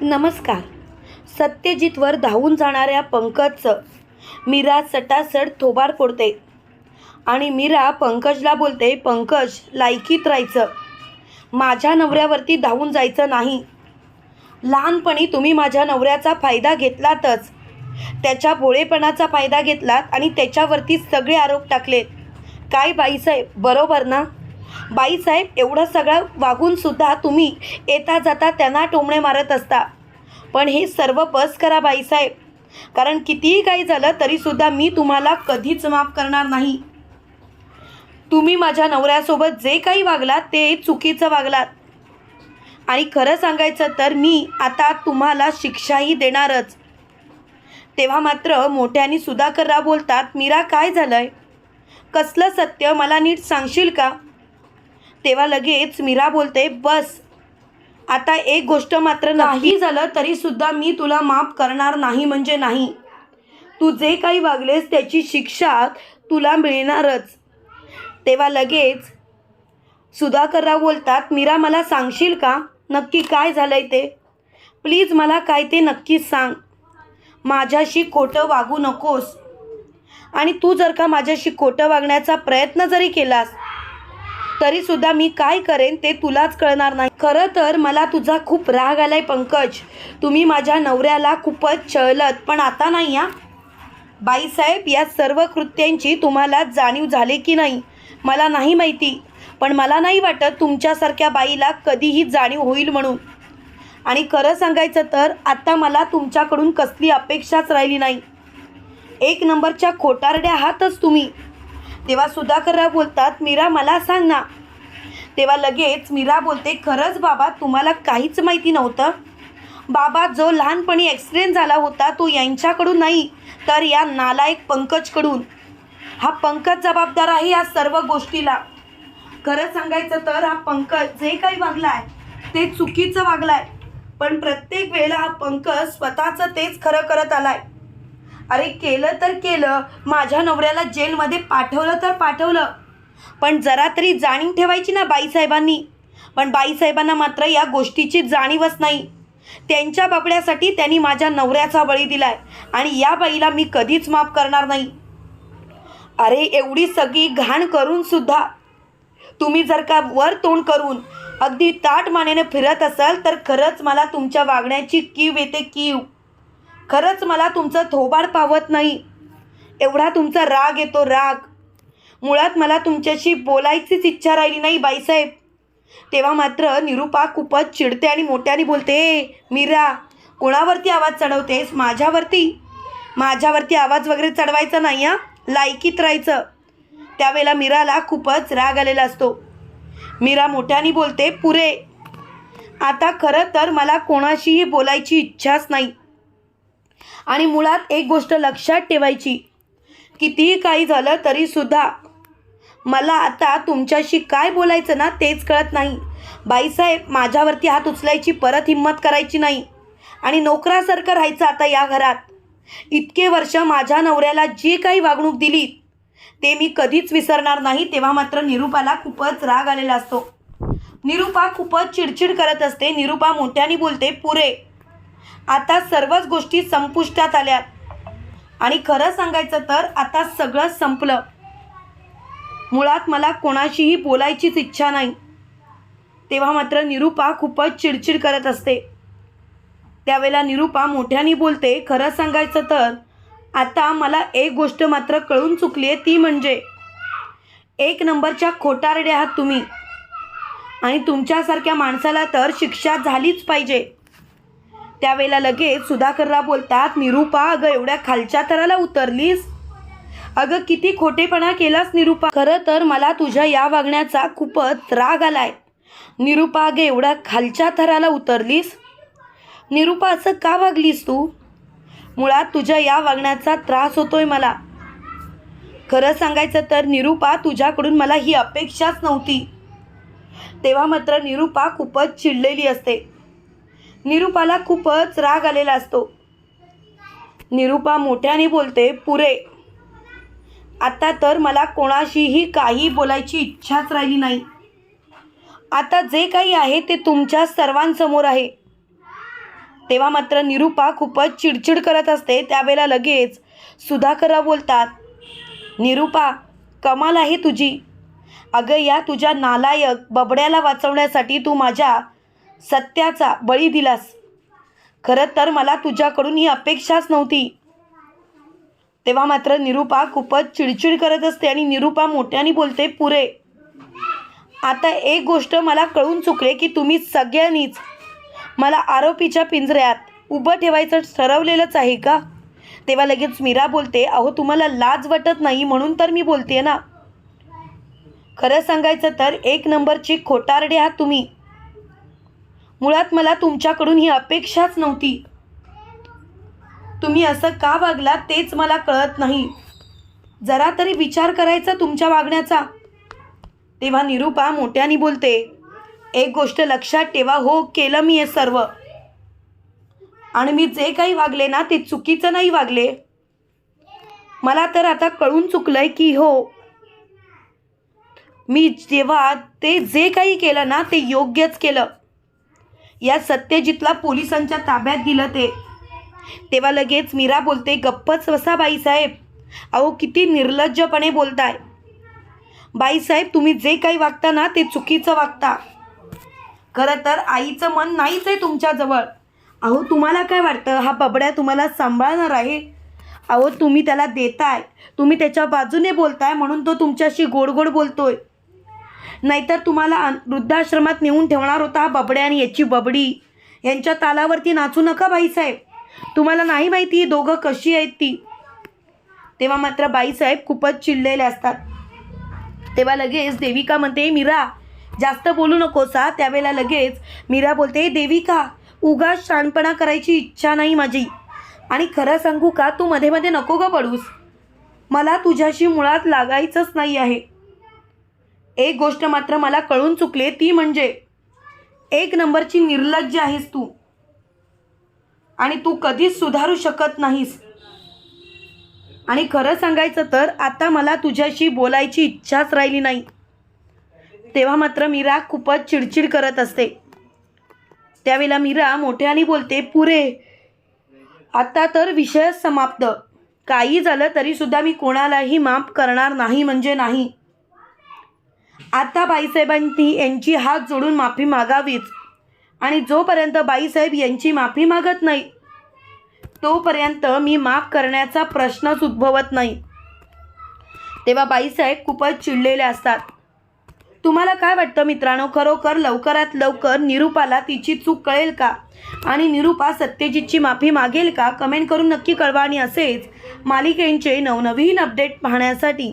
नमस्कार. सत्यजितवर धावून जाणाऱ्या पंकजचं मीरा सटासट थोबाड फोडते. आणि मीरा पंकजला बोलते पंकज लायकीत राहायचं. माझ्या नवऱ्यावरती धावून जायचं नाही. लहानपणी तुम्ही माझ्या नवऱ्याचा फायदा घेतलातच. त्याच्या भोळेपणाचा फायदा घेतलात आणि त्याच्यावरती सगळे आरोप टाकलेत. काय बाईसाहेब बरोबर ना? बाईसाहेब एवढं सगळं वागूनसुद्धा तुम्ही येता जाता त्यांना टोमणे मारत असता. पण हे सर्व बस करा बाईसाहेब. कारण कितीही काही झालं तरीसुद्धा मी तुम्हाला कधीच माफ करणार नाही. तुम्ही माझ्या नवऱ्यासोबत जे काही वागलात ते चुकीचं वागलात. आणि खरं सांगायचं तर मी आता तुम्हाला शिक्षाही देणारच. तेव्हा मात्र मोठ्याने सुधाकरराव बोलतात मीरा काय झालं आहे कसलं सत्य? मला नीट सांगशील का? तेव्हा लगेच मीरा बोलते बस आता एक गोष्ट मात्र नाही झालं तरीसुद्धा मी तुला माफ करणार नाही म्हणजे नाही. तू जे काही वागलेस त्याची शिक्षा तुला मिळणारच. तेव्हा लगेच सुधाकरराव बोलतात मीरा मला सांगशील का? नक्की काय झालंय ते? प्लीज मला काय ते नक्कीच सांग. माझ्याशी खोटं वागू नकोस. आणि तू जर का माझ्याशी खोटं वागण्याचा प्रयत्न जरी केलास तरीसुद्धा मी काय करेन ते तुलाच कळणार नाही. खरं तर मला तुझा खूप राग आलाय पंकज. तुम्ही माझ्या नवऱ्याला खूपच छळलत पण आता नाही या बाईसाहेब या सर्व कृत्यांची तुम्हाला जाणीव झाली की नाही? मला नाही माहिती पण मला नाही वाटत तुमच्यासारख्या बाईला कधीही जाणीव होईल म्हणून. आणि खरं सांगायचं तर आत्ता मला तुमच्याकडून कसली अपेक्षाच राहिली नाही. एक नंबरच्या खोटारड्या आहातच तुम्ही. तेव्हा सुधाकरराव बोलतात मीरा मला सांग ना. तेव्हा लगेच मीरा बोलते खरंच बाबा तुम्हाला काहीच माहिती नव्हतं? बाबा जो लहानपणी ॲक्सिडेंट झाला होता तो यांच्याकडून नाही तर या नालायक पंकजकडून. हा पंकज जबाबदार आहे या सर्व गोष्टीला. खरं सांगायचं तर हा पंकज जे काही वागलाय ते चुकीचं वागलाय. पण प्रत्येक वेळेला हा पंकज स्वतःचं तेच खरं करत आलाय. अरे केलं तर केलं. माझ्या नवऱ्याला जेलमध्ये पाठवलं तर पाठवलं. पण जरा तरी जाणीव ठेवायची ना बाईसाहेबांनी. पण बाईसाहेबांना मात्र या गोष्टीची जाणीवच नाही. त्यांच्या बाबड्यासाठी त्यांनी माझ्या नवऱ्याचा बळी दिलाय आणि या बाईला मी कधीच माफ करणार नाही. अरे एवढी सगळी घाण करून सुद्धा. तुम्ही जर का वर तोंड करून अगदी ताट मानेने फिरत असाल तर खरंच मला तुमच्या वागण्याची कीव येते कीव. खरंच मला तुमचं थोबाड पावत नाही. एवढा तुमचा राग येतो राग. मुळात मला तुमच्याशी बोलायचीच इच्छा राहिली नाही बाईसाहेब. तेव्हा मात्र निरुपा खूपच चिडते आणि मोठ्याने बोलते मीरा कोणावरती आवाज चढवतेस? माझ्यावरती? माझ्यावरती आवाज वगैरे चढवायचा नाही हा? लायकीत राहायचं. त्यावेळेला मीराला खूपच राग आलेला असतो. मीरा मोठ्याने बोलते पुरे आता खरं तर मला कोणाशीही बोलायची इच्छाच नाही. आणि मुळात एक गोष्ट लक्षात ठेवायची. कितीही काही झालं तरीसुद्धा मला आता तुमच्याशी काय बोलायचं ना तेच कळत नाही. बाईसाहेब माझ्यावरती हात उचलायची परत हिंमत करायची नाही. आणि नोकरासारखं राहायचं आता या घरात. इतके वर्ष माझ्या नवऱ्याला जी काही वागणूक दिली ते मी कधीच विसरणार नाही तेव्हा मात्र निरुपाला खूपच राग आलेला असतो. निरुपा खूपच चिडचिड करत असते. निरुपा मोठ्याने बोलते पुरे आता सर्वच गोष्टी संपुष्टात आल्या. आणि खरं सांगायचं तर आता सगळं संपलं. मुळात मला कोणाशीही बोलायचीच इच्छा नाही. तेव्हा मात्र निरुपा खूपच चिडचिड करत असते. त्यावेळेला निरुपा मोठ्याने बोलते खरं सांगायचं तर आता मला एक गोष्ट मात्र कळून चुकली आहे ती म्हणजे एक नंबरच्या खोटारडे आहात तुम्ही. आणि तुमच्यासारख्या माणसाला तर शिक्षा झालीच पाहिजे. त्यावेळेला लगेच सुधाकरराव बोलतात निरुपा अगं एवढ्या खालच्या थराला उतरलीस? अगं किती खोटेपणा केलास निरुपा. खरं तर मला तुझ्या या वागण्याचा खूपच राग आलाय. निरुपा अगं एवढ्या खालच्या थराला उतरलीस? निरुपा असं का वागलीस तू? मुळात तुझ्या या वागण्याचा त्रास होतोय मला. खरं सांगायचं तर निरुपा तुझ्याकडून मला ही अपेक्षाच नव्हती. तेव्हा मात्र निरुपा खूपच चिडलेली असते. निरुपाला खूपच राग आलेला असतो. निरुपा मोठ्याने बोलते पुरे आता तर मला कोणाशीही काही बोलायची इच्छाच राहिली नाही. आता जे काही आहे ते तुमच्या सर्वांसमोर आहे. तेव्हा मात्र निरूपा खूपच चिडचिड करत असते. त्यावेळेला लगेच सुधाकरराव बोलतात निरूपा कमाल आहे तुझी. अगं या तुझ्या नालायक बबड्याला वाचवण्यासाठी तू माझ्या सत्याचा बळी दिलास. खरं तर मला तुझ्याकडून ही अपेक्षाच नव्हती. तेव्हा मात्र निरूपा खूपच चिडचिड करत असते आणि निरूपा मोठ्याने बोलते पुरे आता एक गोष्ट मला कळून चुकले की तुम्ही सगळ्यांनीच मला आरोपीच्या पिंजऱ्यात उभं ठेवायचं ठरवलेलंच आहे का? तेव्हा लगेच मीरा बोलते अहो तुम्हाला लाज वाटत नाही म्हणून तर मी बोलते ना. खरं सांगायचं तर एक नंबरची खोटारडे आहात तुम्ही. मुळात मला तुमच्याकडून ही अपेक्षाच नव्हती. तुम्ही असं का वागलात तेच मला कळत नाही. जरा तरी विचार करायचा तुमच्या वागण्याचा. तेव्हा निरूपा मोठ्याने बोलते एक गोष्ट लक्षात ठेवा हो केलं मी हे सर्व. आणि मी जे काही वागले ना ते चुकीचं नाही वागले. मला तर आता कळून चुकलंय की हो. मी जेव्हा ते जे काही केलं ना ते योग्यच केलं. या सत्यजितला पोलिसांच्या ताब्यात दिलं ते. तेव्हा लगेच मीरा बोलते गप्पच बसा बाईसाहेब. अहो किती निर्लज्जपणे बोलताय. बाईसाहेब तुम्ही जे काही वागता ना ते चुकीचं वागता. खरं तर आईचं मन नाहीच आहे तुमच्याजवळ. अहो तुम्हाला काय वाटतं? हा बबड्या तुम्हाला सांभाळणार आहे? अहो तुम्ही त्याला देताय. तुम्ही त्याच्या बाजूने बोलताय म्हणून तो तुमच्याशी गोड गोड बोलतोय. नाहीतर तुम्हाला वृद्धाश्रमात नेऊन ठेवणार होता हा बबड्या आणि याची बबडी. यांच्या तालावरती नाचू नका बाईसाहेब तुम्हाला नाही माहिती ही दोघं कशी आहेत ती. तेव्हा मात्र बाईसाहेब खूपच चिडलेले असतात. तेव्हा लगेच देविका म्हणते मीरा जास्त बोलू नकोसा त्यावेळेला लगेच मीरा बोलते देविका उगा शाणपणा करायची इच्छा नाही माझी. आणि खरं सांगू का तू मध्ये मध्ये नको ग पडूस. मला तुझ्याशी मुळात लागायचंच नाही आहे. एक गोष्ट मात्र मला कळून चुकले ती म्हणजे एक नंबरची निर्लज्ज आहेस तू. आणि तू कधीच सुधारू शकत नाहीस. आणि खरं सांगायचं तर आता मला तुझ्याशी बोलायची इच्छाच राहिली नाही. तेव्हा मात्र मीरा खूपच चिडचिड करत असते. त्यावेळेला मीरा मोठ्याने बोलते पुरे आता तर विषय समाप्त. काही झालं तरीसुद्धा मी कोणालाही माफ करणार नाही म्हणजे नाही. आता बाईसाहेबांनी यांची हात जोडून माफी मागावीच. आणि जोपर्यंत बाईसाहेब यांची माफी मागत नाही तोपर्यंत मी माफ करण्याचा प्रश्नच उद्भवत नाही. तेव्हा बाईसाहेब खूपच चिडलेले असतात. तुम्हाला काय वाटतं मित्रांनो? खरोखर लवकरात लवकर निरूपाला तिची चूक कळेल का? आणि निरूपा सत्यजितची माफी मागेल का? कमेंट करून नक्की कळवा. आणि असेच मालिकेंचे नवनवीन अपडेट पाहण्यासाठी